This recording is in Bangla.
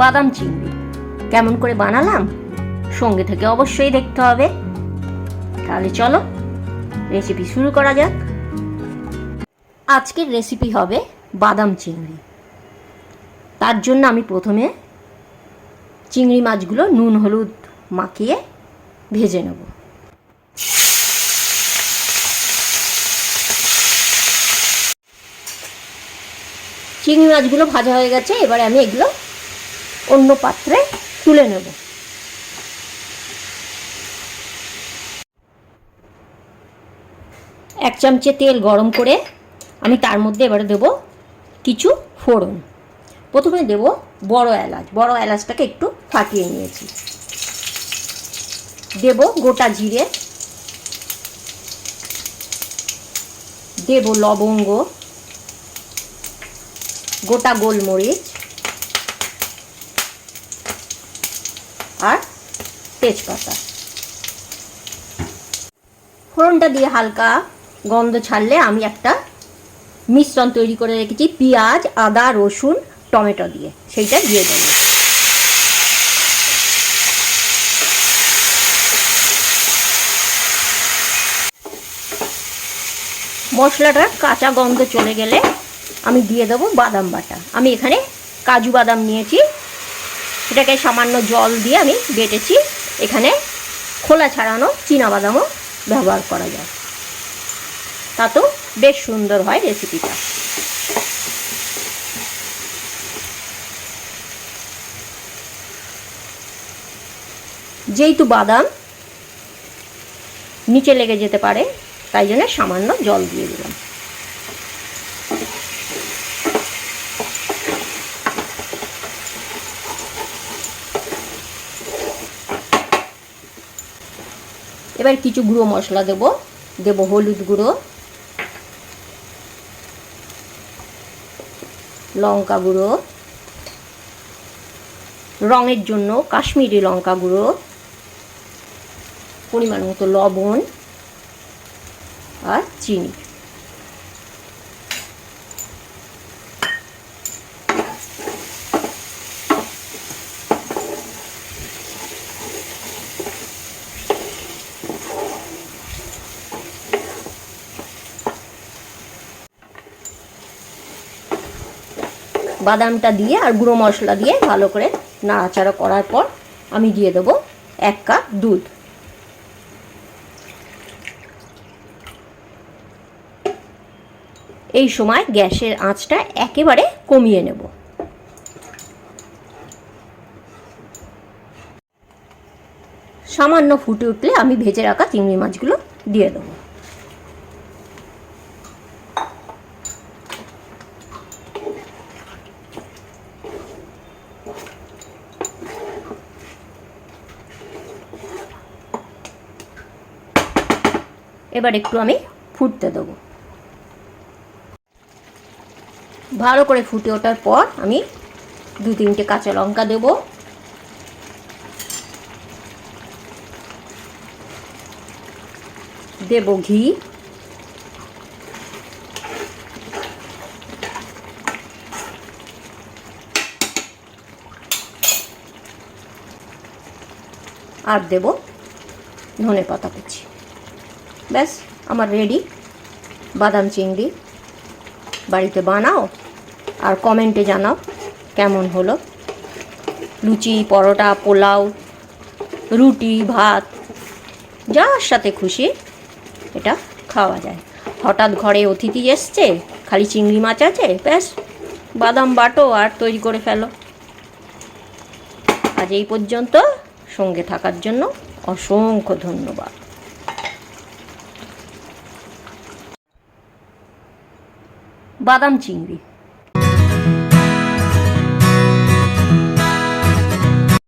বাদাম চিংড়ি। কেমন করে বানালাম? সঙ্গে থেকে অবশ্যই দেখতে হবে। তাহলে চলো রেসিপি শুরু করা যাক। আজকের রেসিপি হবে বাদাম চিংড়ি। তার জন্য আমি প্রথমে চিংড়ি মাছগুলো নুন, হলুদ মাখিয়ে ভেজে নেব। চিংড়ি মাছগুলো ভাজা হয়ে গেছে, এবারে আমি এগুলো অন্য পাত্রে তুলে নেব। এক চামচে তেল গরম করে আমি তার মধ্যে এবারে দেব কিছু ফোড়ন। প্রথমে দেব বড় এলাচ। বড় এলাচটাকে একটু ফাটিয়ে নিয়েছি। দেব গোটা জিরে। দেব লবঙ্গ। গোটা গোলমরিচ। আর তেজপাতা। ফোড়নটা দিয়ে হালকা গন্ধ ছাড়লে আমি একটা মিশ্রণ তৈরি করে রেখেছি, পেঁয়াজ, আদা, রসুন, টমেটো দিয়ে। সেইটা দিয়ে দেবো। মশলাটার কাঁচা গন্ধ চলে গেলে আমি দিয়ে দেবো বাদাম বাটা। আমি এখানে কাজু বাদাম নিয়েছি সেটাকে সামান্য জল দিয়ে আমি বেটেছি। এখানে খোলা ছাড়ানো বাদামও ব্যবহার করা যায়। তাতেও বেশ সুন্দর হয় রেসিপিটা যেহেতু বাদাম নিচে লেগে যেতে পারে, তাই জন্য সামান্য জল দিয়ে দিলাম। এবার কিছু গুঁড়ো মশলা দেব। দেব হলুদ গুঁড়ো, লঙ্কা গুঁড়ো, রঙের জন্য কাশ্মীরি লঙ্কা গুঁড়ো, পরিমাণ মতো লবণ আর চিনি। বাদামটা দিয়ে আর গুঁড়ো মশলা দিয়ে ভালো করে নাড়াচাড়া করার পর আমি দিয়ে দেবো এক কাপ দুধ। এই সময় গ্যাসের আঁচটা একেবারে কমিয়ে নেব। সামান্য ফুটে উঠলে আমি ভেজে রাখা চিংড়ি মাছগুলো দিয়ে দেবো। এবার একটু আমি ফুটতে দেবো। ভালো করে ফুটে ওঠার পর আমি দু তিনটে কাঁচা লঙ্কা দেব। দেব ঘি। আর দেব ধনে পাতা কুচি। ব্যাস, আমার রেডি বাদাম চিংড়ি, বাড়িতে বানাও আর কমেন্টে জানাও কেমন হলো। লুচি, পরোটা, পোলাও, রুটি, ভাত, যার সাথে খুশি এটা খাওয়া যায়। হঠাৎ ঘরে অতিথি এসছে, খালি চিংড়ি মাছ আছে, ব্যাস, বাদাম বাটো আর তৈরি করে ফেলো। আজ এই পর্যন্ত সঙ্গে থাকার জন্য অসংখ্য ধন্যবাদ। বাদাম চিংড়ি।